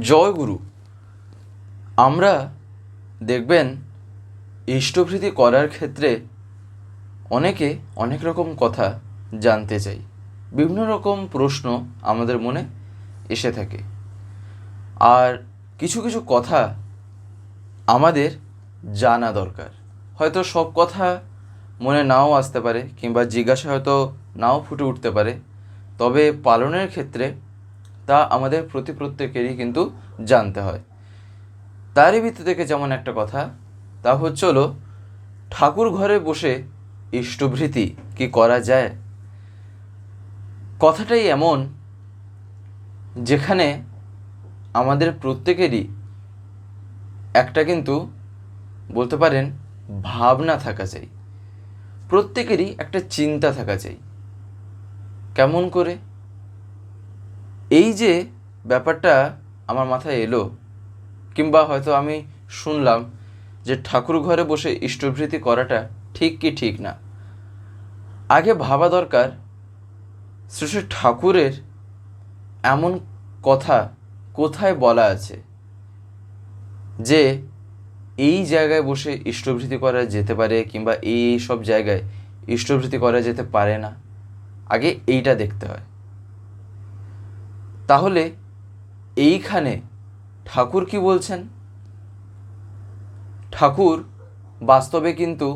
জয় গুরু আমরা দেখবেন ইষ্টভৃতি করার ক্ষেত্রে অনেকে অনেক রকম কথা জানতে চাই। বিভিন্ন রকম প্রশ্ন আমাদের মনে এসে থাকে। আর কিছু কিছু কথা আমাদের জানা দরকার। হয়তো সব কথা মনে নাও আসতে পারে, কিংবা জিজ্ঞাসা হয়তো নাও ফুটে উঠতে পারে। তবে পালনের ক্ষেত্রে তা আমাদের প্রতি প্রত্যেকেরই কিন্তু জানতে হয়। তারই ভিত্তি থেকে যেমন একটা কথা, তা হচ্ছে হলো, ঠাকুর ঘরে বসে ইষ্টভৃতি কি করা যায়? কথাটাই এমন যেখানে আমাদের প্রত্যেকেরই একটা কিন্তু বলতে পারেন ভাবনা থাকা চাই। প্রত্যেকেরই একটা চিন্তা থাকা চাই। কেমন করে? এই যে ব্যাপারটা আমার মাথায় এলো, কিংবা হয়তো আমি শুনলাম যে ঠাকুর ঘরে বসে ইষ্টভৃতি করাটা ঠিক কি ঠিক না। আগে ভাবা দরকার শ্রী ঠাকুরের এমন কথা কোথায় বলা আছে যে এই জায়গায় বসে ইষ্টভৃতি করা যেতে পারে কিংবা এই সব জায়গায় ইষ্টভৃতি করা যেতে পারে না। আগে এইটা দেখতে হয়। তাহলে এইখানে ঠাকুর কি বলছেন? ঠাকুর বাস্তবে কিন্তু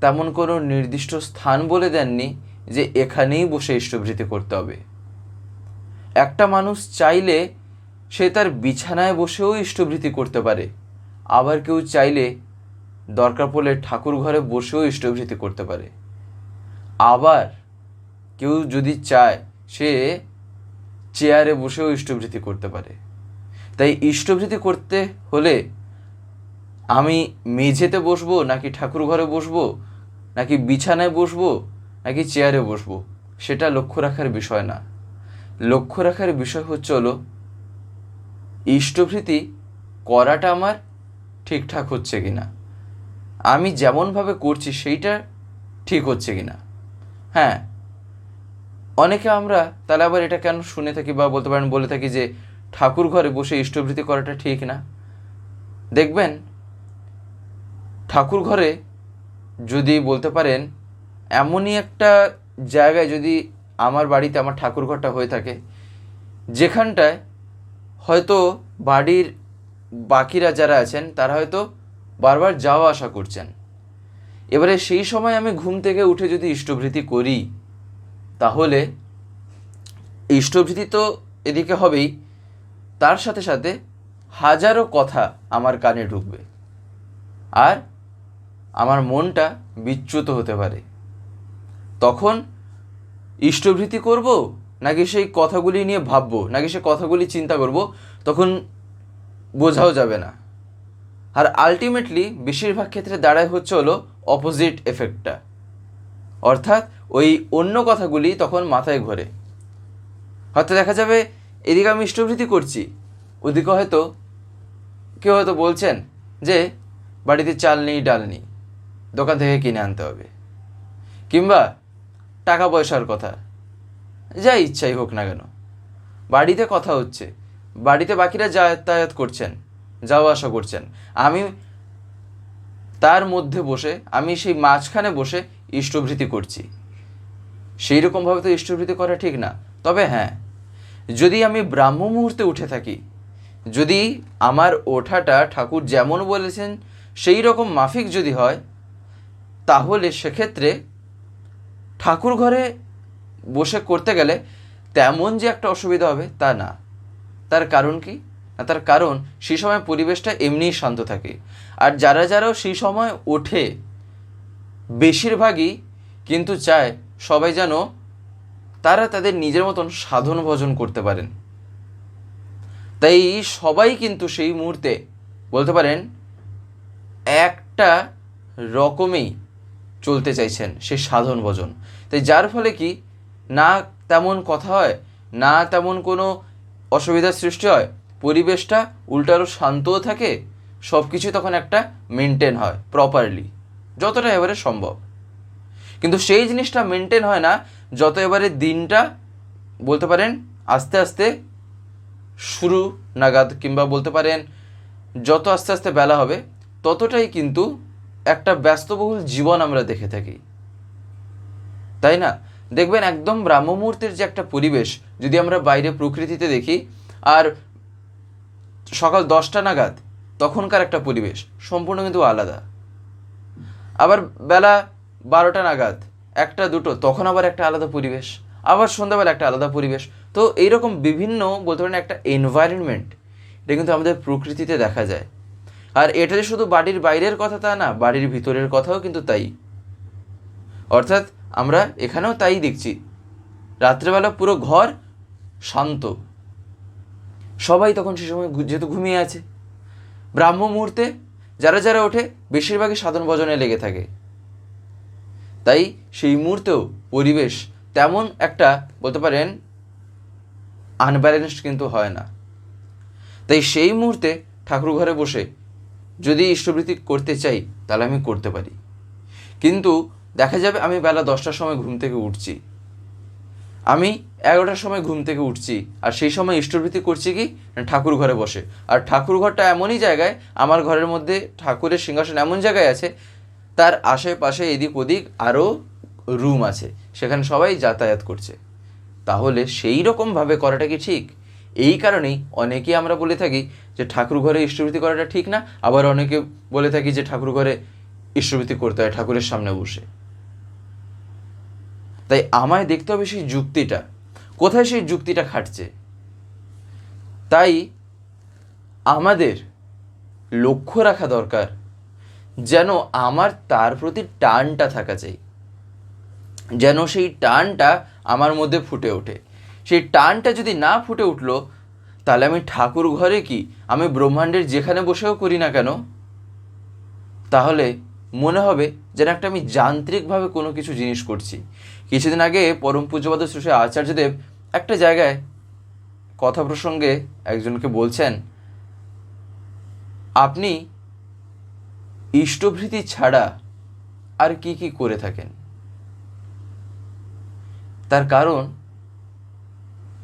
তেমন কোনো নির্দিষ্ট স্থান বলে দেননি যে এখানেই বসে ইষ্টভৃতি করতে হবে। একটা মানুষ চাইলে সে তার বিছানায় বসেও ইষ্টভৃতি করতে পারে। আবার কেউ চাইলে দরকার পড়লে ঠাকুর ঘরে বসেও ইষ্টভৃতি করতে পারে। আবার কেউ যদি চায় সে চেয়ারে বসেও ইষ্টভৃতি করতে পারে। তাই ইষ্টভৃতি করতে হলে আমি মেঝেতে বসবো, নাকি ঠাকুর ঘরে বসবো, নাকি বিছানায় বসবো, নাকি চেয়ারে বসবো? সেটা লক্ষ্য রাখার বিষয় না। লক্ষ্য রাখার বিষয় হচ্ছে হলো ইষ্টভৃতি করাটা আমার ঠিকঠাক হচ্ছে কি না আমি যেমনভাবে করছি, সেইটা ঠিক হচ্ছে কি না হ্যাঁ অনেকে আমরা তাহলে আবার এটা কেন শুনে থাকি বা বলতে পারেন, বলে থাকি যে ঠাকুর ঘরে বসে ইষ্টভৃতি করাটা ঠিক না? দেখবেন, ঠাকুর ঘরে যদি বলতে পারেন, এমনই একটা জায়গায় যদি আমার বাড়িতে আমার ঠাকুর ঘরটা হয়ে থাকে, যেখানটায় হয়তো বাড়ির বাকিরা যারা আছেন, তারা হয়তো বারবার যাওয়া আসা করছেন। এবারে সেই সময় আমি ঘুম থেকে উঠে যদি ইষ্টভৃতি করি তাহলে ইষ্টভৃতি তো এদিকে হবেই, তার সাথে সাথে হাজারো কথা আমার কানে ঢুকবে। আর আমার মনটা বিচ্যুত হতে পারে। তখন ইষ্টভৃতি করব নাকি সেই কথাগুলি নিয়ে ভাববো, নাকি সেই কথাগুলি চিন্তা করব, তখন বোঝাও যাবে না। আর আলটিমেটলি বেশিরভাগ ক্ষেত্রে দাঁড়ায় হচ্ছে হলো অপোজিট এফেক্টটা অর্থাৎ ওই অন্য কথাগুলি তখন মাথায় ঘোরে। হয়তো দেখা যাবে এদিকে আমি ইষ্টভৃতি করছি, ওদিকে হয়তো কেউ হয়তো বলছেন যে বাড়িতে চাল নেই, ডাল নেই, দোকান থেকে কিনে আনতে হবে। কিংবা টাকা পয়সার কথা, যা ইচ্ছাই হোক না কেন। বাড়িতে কথা হচ্ছে, বাড়িতে বাকিরা যাতায়াত করছেন যাওয়া আসা করছেন। আমি তার মধ্যে বসে, আমি সেই মাঝখানে বসে ইষ্টভৃতি করছি। সেই রকমভাবে তো ইষ্টভৃতি করা ঠিক না। তবে হ্যাঁ যদি আমি ব্রাহ্ম মুহূর্তে উঠে থাকি, যদি আমার ওঠাটা ঠাকুর যেমন বলেছেন সেই রকম মাফিক যদি হয়, তাহলে সেক্ষেত্রে ঠাকুর ঘরে বসে করতে গেলে তেমন যে একটা অসুবিধা হবে তা না। তার কারণ কি? না, তার কারণ সেই সময় পরিবেশটা এমনিই শান্ত থাকে। আর যারা যারাও সেই সময় ওঠে, বেশিরভাগই কিন্তু চায় সবাই যেন তারা তাদের নিজের মতন সাধন ভজন করতে পারেন। তাই সবাই কিন্তু সেই মুহূর্তে বলতে পারেন, একটা রকমেই চলতে চাইছেন সে সাধন ভজন। তাই যার ফলে কি না তেমন কথা হয়, না তেমন কোনো অসুবিধার সৃষ্টি হয়, পরিবেশটা উল্টারও শান্তও থাকে সব কিছু তখন একটা মেনটেন হয় প্রপারলি যতটা এবারে সম্ভব। কিন্তু সেই জিনিসটা মেনটেন হয় না যত এবারে দিনটা বলতে পারেন আস্তে আস্তে শুরু নাগাদ কিংবা বলতে পারেন যত আস্তে আস্তে বেলা হবে, ততটাই কিন্তু একটা ব্যস্তবহুল জীবন আমরা দেখে থাকি। তাই না? দেখবেন একদম ব্রাহ্ম মুহূর্তের যে একটা পরিবেশ, যদি আমরা বাইরে প্রকৃতিতে দেখি, আর সকাল দশটা নাগাদ তখনকার একটা পরিবেশ, সম্পূর্ণ কিন্তু আলাদা। আবার বেলা বারোটা নাগাদ, একটা দুটো, তখন আবার একটা আলাদা পরিবেশ, আবার সন্ধ্যাবেলা একটা আলাদা পরিবেশ। তো এইরকম বিভিন্ন বলতে পারেন একটা এনভায়রনমেন্ট এটা কিন্তু আমাদের প্রকৃতিতে দেখা যায়। আর এটা যে শুধু বাড়ির বাইরের কথা তা না, বাড়ির ভিতরের কথাও কিন্তু তাই। অর্থাৎ আমরা এখানেও তাই দেখছি। রাত্রেবেলা পুরো ঘর শান্ত। সবাই তখন সে সময় যেহেতু ঘুমিয়ে আছে। ব্রাহ্ম মুহূর্তে যারা যারা ওঠে, বেশিরভাগই সাধন ভজনে লেগে থাকে। তাই সেই মুহূর্তেও পরিবেশ তেমন একটা বলতে পারেন আনব্যালেন্সড কিন্তু হয় না। তাই সেই মুহূর্তে ঠাকুর ঘরে বসে যদি ইষ্টবৃত্তি করতে চাই, তাহলে আমি করতে পারি। কিন্তু দেখা যাবে আমি বেলা দশটার সময় ঘুম থেকে উঠছি। আমি এগারোটার সময় ঘুম থেকে উঠছি, আর সেই সময় ইষ্টবৃত্তি করছি কি? ঠাকুর ঘরে বসে। আর ঠাকুর ঘরটা এমনই জায়গায়, আমার ঘরের মধ্যে ঠাকুরের সিংহাসন এমন জায়গায় আছে তার আশেপাশে এদিক ওদিক আরও রুম আছে, সেখানে সবাই যাতায়াত করছে। তাহলে সেই রকমভাবে করাটা কি ঠিক? এই কারণেই অনেকেই আমরা বলে থাকি যে ঠাকুর ঘরে ইষ্টবৃত্তি করাটা ঠিক না, আবার অনেকে বলে থাকি যে ঠাকুর ঘরে ইষ্টবৃত্তি করতে হয় ঠাকুরের সামনে বসে। তাই আমায় দেখতে হবে সেই যুক্তিটা। কোথায় সেই যুক্তিটা খাটছে? তাই আমাদের লক্ষ্য রাখা দরকার যেন আমার তার প্রতি টানটা থাকা চাই। যেন সেই টানটা আমার মধ্যে ফুটে ওঠে। সেই টানটা যদি না ফুটে উঠল, তাহলে আমি ঠাকুর ঘরে কি আমি ব্রহ্মাণ্ডের যেখানে বসেও করি না কেন? তাহলে মনে হবে যেন একটা আমি যান্ত্রিকভাবে কোনো কিছু জিনিস করছি। কিছুদিন আগে পরম পূজ্যপাদ শ্রী আচার্যদেব একটা জায়গায় কথা প্রসঙ্গে একজনকে বলছেন, আপনি ইষ্টভৃতি ছাড়া আর কি কি করে থাকেন? তার কারণ,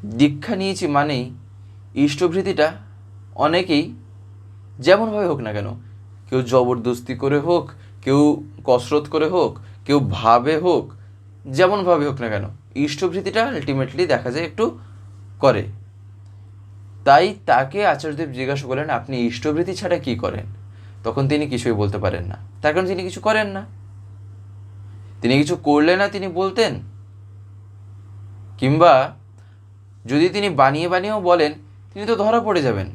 দীক্ষা নিয়েছি মানেই ইষ্টভৃতিটা অনেকেই যেমনভাবে হোক না কেন, কেউ জবরদস্তি করে হোক, কেউ কসরত করে হোক, কেউ ভাবে হোক, যেমনভাবে হোক না কেন, ইষ্টভৃতিটা আলটিমেটলি দেখা যায় একটু করে। তাই তাকে আচার্যদেব জিজ্ঞাসা করলেন, আপনি ইষ্টভৃতি ছাড়া কি করেন? তখন তিনি কিছুই বলতে পারেন না। তার কারণ তিনি কিছু করেন না। তিনি কিছু করলে না, তিনি বলতেন। কিংবা যদি তিনি বানিয়ে বানিয়েও বলেন, তিনি তো ধরা পড়ে যাবেন।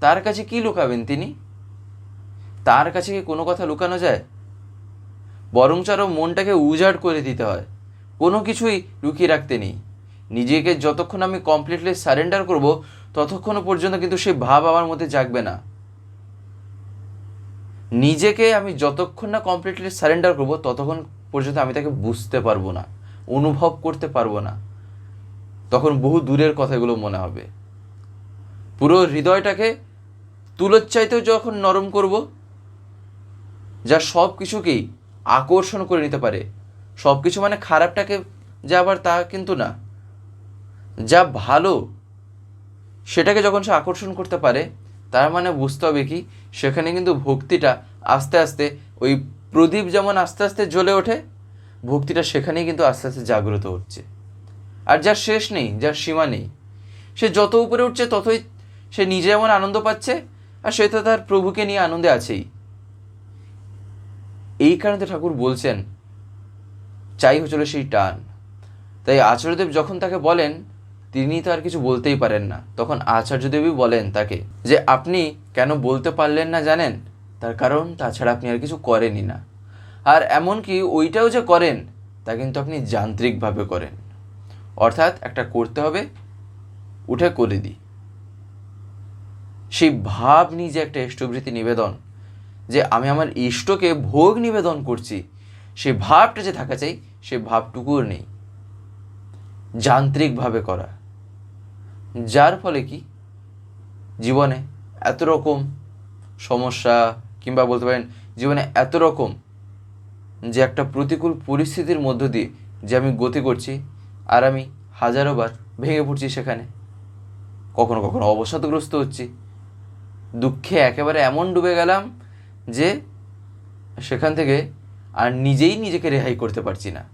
তার কাছে কি লুকাবেন তিনি? তার কাছে কি কোনো কথা লুকানো যায়? বরঞ্চ আরও মনটাকে উজাড় করে দিতে হয়। কোনো কিছুই লুকিয়ে রাখতে নেই। নিজেকে যতক্ষণ আমি কমপ্লিটলি সারেন্ডার করব, ততক্ষণ পর্যন্ত কিন্তু সেই ভাব আমার মধ্যে জাগবে না। নিজেকে আমি যতক্ষণ না কমপ্লিটলি সারেন্ডার করব, ততক্ষণ পর্যন্ত আমি তাকে বুঝতে পারব না, অনুভব করতে পারব না। তখন বহু দূরের কথাগুলো মনে হবে। পুরো হৃদয়টাকে তুলোর চাইতেও যখন নরম করব, যা সব কিছুকেই আকর্ষণ করে নিতে পারে সব কিছু মানে খারাপটাকে যা আবার তা কিন্তু না। যা ভালো, সেটাকে যখন সে আকর্ষণ করতে পারে তার মানে বুঝতে হবে কি, সেখানে কিন্তু ভক্তিটা আস্তে আস্তে, ওই প্রদীপ যেমন আস্তে আস্তে জ্বলে ওঠে, ভক্তিটা সেখানেই কিন্তু আস্তে আস্তে জাগ্রত হচ্ছে। আর যার শেষ নেই, যার সীমা নেই, সে যত উপরে উঠছে ততই সে নিজে যেমন আনন্দ পাচ্ছে, আর সে তো তার প্রভুকে নিয়ে আনন্দে আছেই। এই কারণে ঠাকুর বলছেন, চাই হচ্ছিল সেই টান। তাই আচার্যদেব যখন তাকে বলেন তিনি তো আর কিছু বলতেই পারেন না। তখন আচার্যদেবই বলেন তাকে যে, আপনি কেন বলতে পারলেন না জানেন? তার কারণ তাছাড়া আপনি আর কিছু করেনই না। আর এমনকি ওইটাও যে করেন, তা কিন্তু আপনি যান্ত্রিকভাবে করেন। অর্থাৎ একটা করতে হবে, উঠে করে দিই সেই ভাব নিয়ে যে একটা ইষ্টবৃত্তি নিবেদন, যে আমি আমার ইষ্টকে ভোগ নিবেদন করছি, সেই ভাবটা যে থাকা চাই, সে ভাবটুকুও নেই। যান্ত্রিকভাবে করা। যার ফলে কি? জীবনে এত রকম সমস্যা কিংবা বলতে পারেন জীবনে এত রকম যে একটা প্রতিকূল পরিস্থিতির মধ্য দিয়ে যে আমি গতি করছি আর আমি হাজারো বার ভেঙে পড়ছি সেখানে। কখনো কখনো অবসাদগ্রস্ত হচ্ছি। দুঃখে একেবারে এমন ডুবে গেলাম যে সেখান থেকে আর নিজেই নিজেকে রেহাই করতে পারছি না।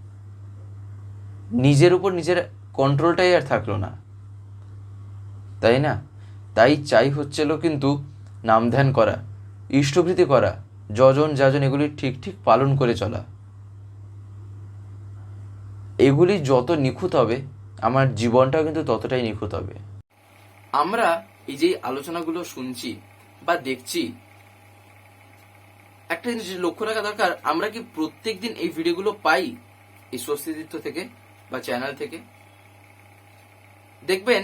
নিজের উপর নিজের কন্ট্রোলটাই আর থাকল না। তাই না? তাই চাই হচ্ছিল কিন্তু নাম ধ্যান করা, ইষ্টভৃতি করা, যজন যাজন এগুলি ঠিক ঠিক পালন করে চলা। এগুলি যত নিখুঁত হবে, আমার জীবনটাও কিন্তু ততটাই নিখুঁত হবে। আমরা এই যে আলোচনাগুলো শুনছি বা দেখছি, একটা জিনিস লক্ষ্য রাখা দরকার, আমরা কি প্রত্যেক দিন এই ভিডিওগুলো পাই এই স্বস্তিদিত্ব থেকে বা চ্যানেল থেকে? দেখবেন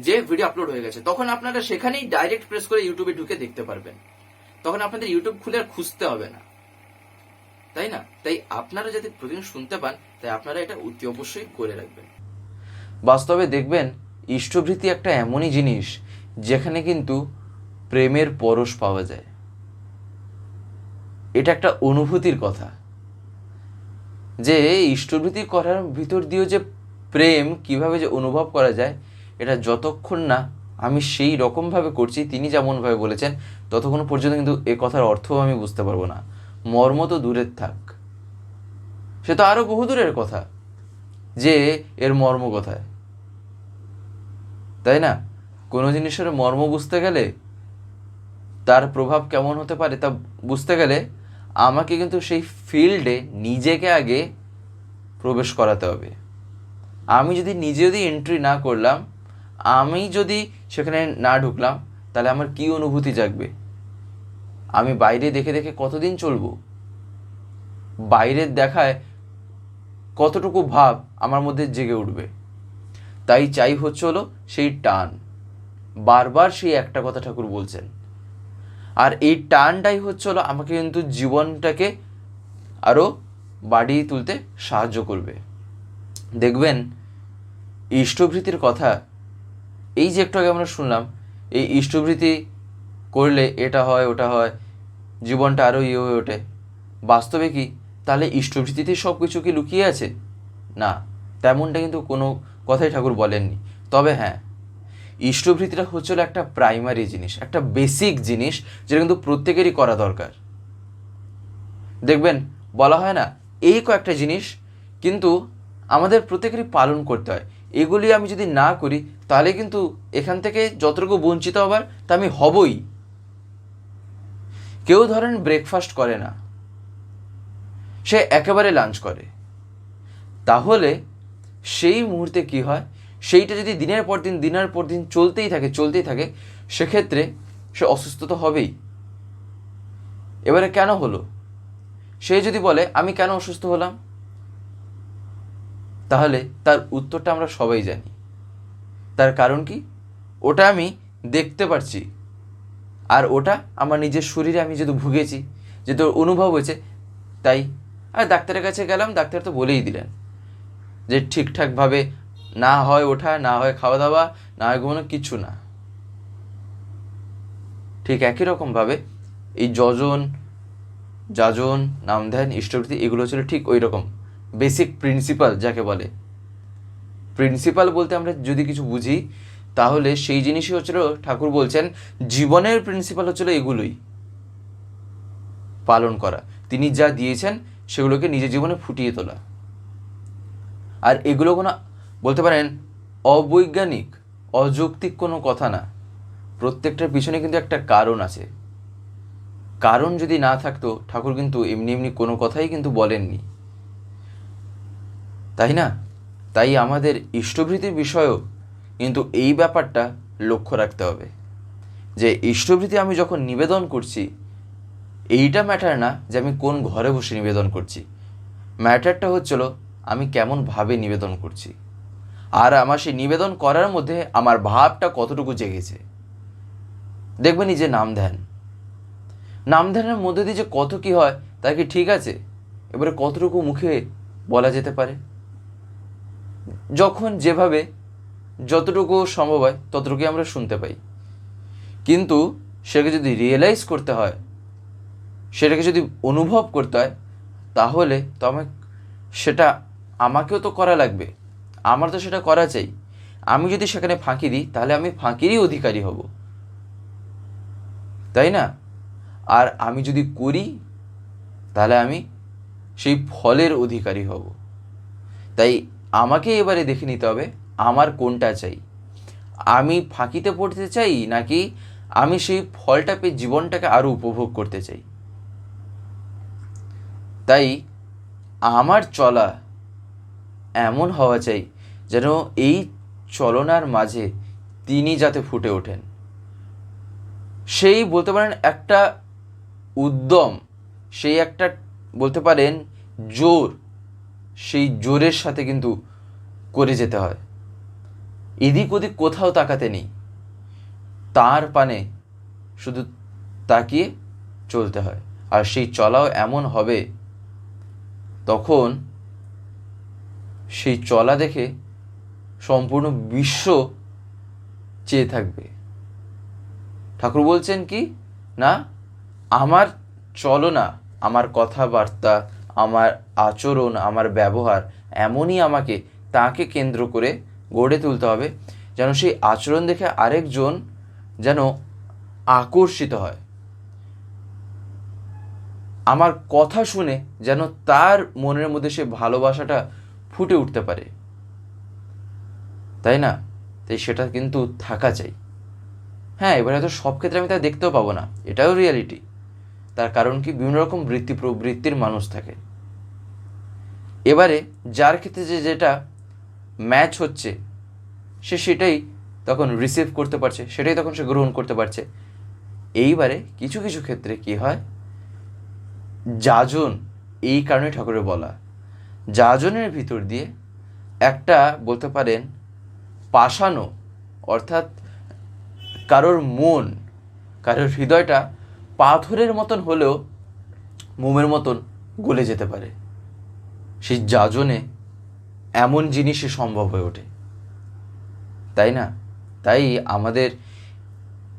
যে ভিডিও আপলোড হয়ে গেছে, তখন আপনারা সেখানেই ডাইরেক্ট প্রেস করে ইউটিউবে ঢুকে দেখতে পারবেন। তখন আপনাদের ইউটিউব খুলে আর খুঁজতে হবে না। তাই না? তাই আপনারা যাতে প্রতিদিন শুনতে পান, তাই আপনারা এটা অতি অবশ্যই করে রাখবেন। বাস্তবে দেখবেন, ইষ্টভৃতি একটা এমনই জিনিস, যেখানে কিন্তু প্রেমের পরশ পাওয়া যায়। এটা একটা অনুভূতির কথা। যে ইষ্টভৃতি করার ভিতর দিয়েও যে প্রেম কীভাবে যে অনুভব করা যায় এটা যতক্ষণ না আমি সেই রকমভাবে করছি, তিনি যেমনভাবে বলেছেন, ততক্ষণ পর্যন্ত কিন্তু এ কথার অর্থও আমি বুঝতে পারব না। মর্ম তো দূরের থাক। সে তো আরও বহু দূরের কথা, যে এর মর্ম কোথায়? তাই না? কোনো জিনিসের মর্ম বুঝতে গেলে তার প্রভাব কেমন হতে পারে তা বুঝতে গেলে আমাকে কিন্তু সেই ফিল্ডে নিজেকে আগে প্রবেশ করাতে হবে। আমি যদি নিজে যদি এন্ট্রি না করলাম আমি যদি সেখানে না ঢুকলাম, তাহলে আমার কি অনুভূতি জাগবে? আমি বাইরে দেখে দেখে কতদিন চলবো? বাইরের দেখায় কতটুকু ভাব আমার মধ্যে জেগে উঠবে? তাই চাই হচ্ছে হলো সেই টান। বারবার সেই একটা কথা ঠাকুর বলছেন। আর এই টানটাই হচ্ছে হলো আমাকে কিন্তু জীবনটাকে আরও বাড়িয়ে তুলতে সাহায্য করবে। দেখবেন, ইষ্টভৃতির কথা এই যে একটু আগে আমরা শুনলাম, এই ইষ্টভৃতি করলে এটা হয়, ওটা হয়, জীবনটা আরও ইয়ে হয়ে ওঠে। বাস্তবে কি? তাহলে ইষ্টভৃতিতে সব কিছু কি লুকিয়ে আছে? না, তেমনটা কিন্তু কোনো কথাই ঠাকুর বলেননি। তবে হ্যাঁ ইষ্টভৃতিটা হচ্ছিল একটা প্রাইমারি জিনিস, একটা বেসিক জিনিস যেটা কিন্তু প্রত্যেকেরই করা দরকার। দেখবেন, বলা হয় না, এই কয়েকটা জিনিস কিন্তু আমাদের প্রত্যেকেরই পালন করতে হয়। এগুলি আমি যদি না করি, তাহলে কিন্তু এখান থেকে যতটুকু বঞ্চিত হবার, তা আমি হবই। কেউ ধরেন ব্রেকফাস্ট করে না। সে একেবারে লাঞ্চ করে। তাহলে সেই মুহূর্তে কি হয়? সেইটা যদি দিনের পর দিন, দিনের পর দিন চলতেই থাকে চলতেই থাকে, সেক্ষেত্রে সে অসুস্থ তো হবেই। এবারে কেন হলো? সে যদি বলে, আমি কেন অসুস্থ হলাম? তাহলে তার উত্তরটা আমরা সবাই জানি। তার কারণ কি? ওটা আমি দেখতে পারছি। আর ওটা আমার নিজের শরীরে আমি যেহেতু ভুগেছি, যেহেতু অনুভব হয়েছে, তাই। আর ডাক্তারের কাছে গেলাম, ডাক্তার তো বলেই দিলেন যে ঠিকঠাকভাবে না হয় ওঠা, না হয় খাওয়া দাওয়া না হয় ঘুমানো, কিছু না। ঠিক একই রকমভাবে এই যজন, যাজন নাম ধ্যান ইষ্টভৃতি এগুলো ছিল ঠিক ওই রকম। বেসিক প্রিন্সিপাল যাকে বলে। প্রিন্সিপাল বলতে আমরা যদি কিছু বুঝি, তাহলে সেই জিনিসই হচ্ছিল, ঠাকুর বলছেন, জীবনের প্রিন্সিপাল হচ্ছিল এগুলোই। পালন করা। তিনি যা দিয়েছেন, সেগুলোকে নিজের জীবনে ফুটিয়ে তোলা। আর এগুলো কোনো, বলতে পারেন, অবৈজ্ঞানিক, অযৌক্তিক কোনো কথা না। প্রত্যেকটার পিছনে কিন্তু একটা কারণ আছে। কারণ যদি না থাকতো, ঠাকুর কিন্তু এমনি এমনি কোনো কথাই কিন্তু বলেননি। তাই না? তাই আমাদের ইষ্টভৃতির বিষয়েও কিন্তু এই ব্যাপারটা লক্ষ্য রাখতে হবে। যে ইষ্টভৃতি আমি যখন নিবেদন করছি, এইটা ম্যাটার না যে আমি কোন ঘরে বসে নিবেদন করছি। ম্যাটারটা হচ্ছিল আমি কেমনভাবে নিবেদন করছি। আর আমার সেই নিবেদন করার মধ্যে আমার ভাবটা কতটুকু জেগেছে। দেখবেন যে নাম ধ্যান। নাম ধ্যানের মধ্যে দিয়ে যে কত কি হয়, তা কি ঠিক আছে? এবারে কতটুকু মুখে বলা যেতে পারে? যখন যেভাবে যতটুকু সম্ভব হয়, ততটুকুই আমরা শুনতে পাই। কিন্তু সেটাকে যদি রিয়েলাইজ করতে হয়, সেটাকে যদি অনুভব করতে হয়, তাহলে তো আমার সেটা আমাকেও তো করা লাগবে। আমার তো সেটা করা চাই। আমি যদি সেখানে ফাঁকি দিই, তাহলে আমি ফাঁকিরই অধিকারী হব। তাই না? আর আমি যদি করি, তাহলে আমি সেই ফলের অধিকারী হব। তাই আমাকে এবারে দেখে নিতে হবে আমার কোনটা চাই। আমি ফাঁকিতে পড়তে চাই নাকি আমি সেই ফলটা পেয়ে জীবনটাকে আরও উপভোগ করতে চাই? তাই আমার চলা এমন হওয়া চাই যেন এই চলনার মাঝে তিনি যাতে ফুটে ওঠেন। সেই বলতে পারেন একটা উদ্যম, সেই একটা বলতে পারেন জোর সেই জোরের সাথে কিন্তু করে যেতে হয়। এদিক ওদিক কোথাও তাকাতে নেই। তার পানে শুধু তাকিয়ে চলতে হয়। আর সেই চলাও এমন হবে, তখন সেই চলা দেখে সম্পূর্ণ বিশ্ব চেয়ে থাকবে। ঠাকুর বলছেন কি, না, আমার চলনা আমার কথাবার্তা আমার আচরণ, আমার ব্যবহার এমনই আমাকে, তাকে কেন্দ্র করে গড়ে তুলতে হবে, যেন সেই আচরণ দেখে আরেকজন যেন আকর্ষিত হয়। আমার কথা শুনে যেন তার মনের মধ্যে সে ভালোবাসাটা ফুটে উঠতে পারে। তাই না? তাই সেটা কিন্তু থাকা চাই। হ্যাঁ এবার হয়তো সব ক্ষেত্রে আমি তা দেখতেও পাবো না। এটাও রিয়ালিটি তার কারণ কি? বিভিন্ন রকম বৃত্তি প্রবৃত্তির মানুষ থাকে। এবারে যার ক্ষেত্রে যে যেটা ম্যাচ হচ্ছে, সে সেটাই তখন রিসিভ করতে পারছে, সেটাই তখন সে গ্রহণ করতে পারছে। এইবারে কিছু কিছু ক্ষেত্রে কি হয়? যাজন, এই কারণে ঠাকুরের বলা। যাজনের ভিতর দিয়ে একটা বলতে পারেন পাশানো অর্থাৎ কারোর মন, কারোর হৃদয়টা পাথরের মতন হলেও মোমের মতন গলে যেতে পারে। সেই যাজনে এমন জিনিসই সম্ভব হয়ে ওঠে। তাই না? তাই আমাদের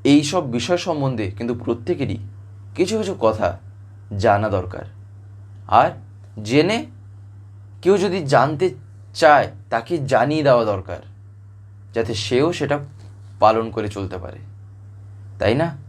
এই সব বিষয় সম্বন্ধে কিন্তু প্রত্যেকেরই কিছু কিছু কথা জানা দরকার। আর জেনে কেউ যদি জানতে চায় তাকে জানিয়ে দেওয়া দরকার, যাতে সেও সেটা পালন করে চলতে পারে। তাই না?